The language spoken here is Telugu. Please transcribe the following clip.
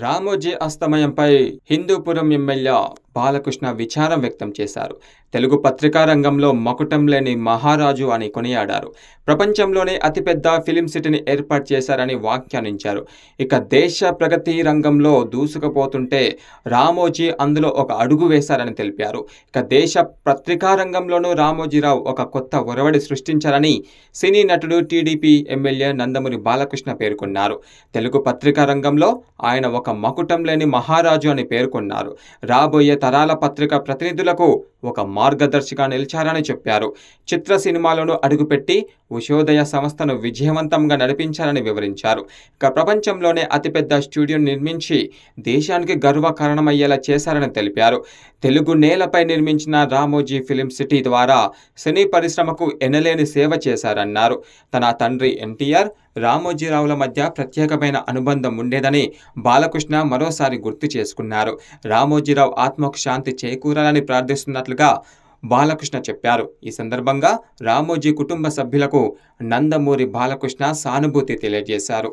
రామోజీ అస్తమయంపై హిందూపురం ఎమ్మెల్యే బాలకృష్ణ విచారం వ్యక్తం చేశారు. తెలుగు పత్రికా రంగంలో మకుటం లేని మహారాజు అని కొనియాడారు. ప్రపంచంలోనే అతిపెద్ద ఫిలిం సిటీని ఏర్పాటు చేశారని వ్యాఖ్యానించారు. ఇక దేశ ప్రగతి రంగంలో దూసుకుపోతుంటే రామోజీ అందులో ఒక అడుగు వేశారని తెలిపారు. ఇక దేశ పత్రికా రంగంలోనూ రామోజీరావు ఒక కొత్త ఒరవడి సృష్టించారని సినీ నటుడు టీడీపీ ఎమ్మెల్యే నందమూరి బాలకృష్ణ పేర్కొన్నారు. తెలుగు పత్రికా రంగంలో ఆయన ఒక మకుటం లేని మహారాజు అని పేర్కొన్నారు. రాబోయే తరాల పత్రిక ప్రతినిధులకు ఒక మార్గదర్శిగా నిలిచారని చెప్పారు. చిత్ర సినిమాలను అడుగుపెట్టి ఉషోదయ సంస్థను విజయవంతంగా నడిపించారని వివరించారు. ఇక ప్రపంచంలోనే అతిపెద్ద స్టూడియో నిర్మించి దేశానికి గర్వకారణమయ్యేలా చేశారని తెలిపారు. తెలుగు నేలపై నిర్మించిన రామోజీ ఫిలిం సిటీ ద్వారా సినీ పరిశ్రమకు ఎనలేని సేవ చేశారన్నారు. తన తండ్రి ఎన్టీఆర్ రామోజీరావుల మధ్య ప్రత్యేకమైన అనుబంధం ఉండేదని బాలకృష్ణ మరోసారి గుర్తు చేసుకున్నారు. రామోజీరావు ఆత్మకు శాంతి చేకూరాలని ప్రార్థిస్తున్నట్లు చేస్తున్నట్లుగా బాలకృష్ణ చెప్పారు. ఈ సందర్భంగా రామోజీ కుటుంబ సభ్యులకు నందమూరి బాలకృష్ణ సానుభూతి తెలియజేశారు.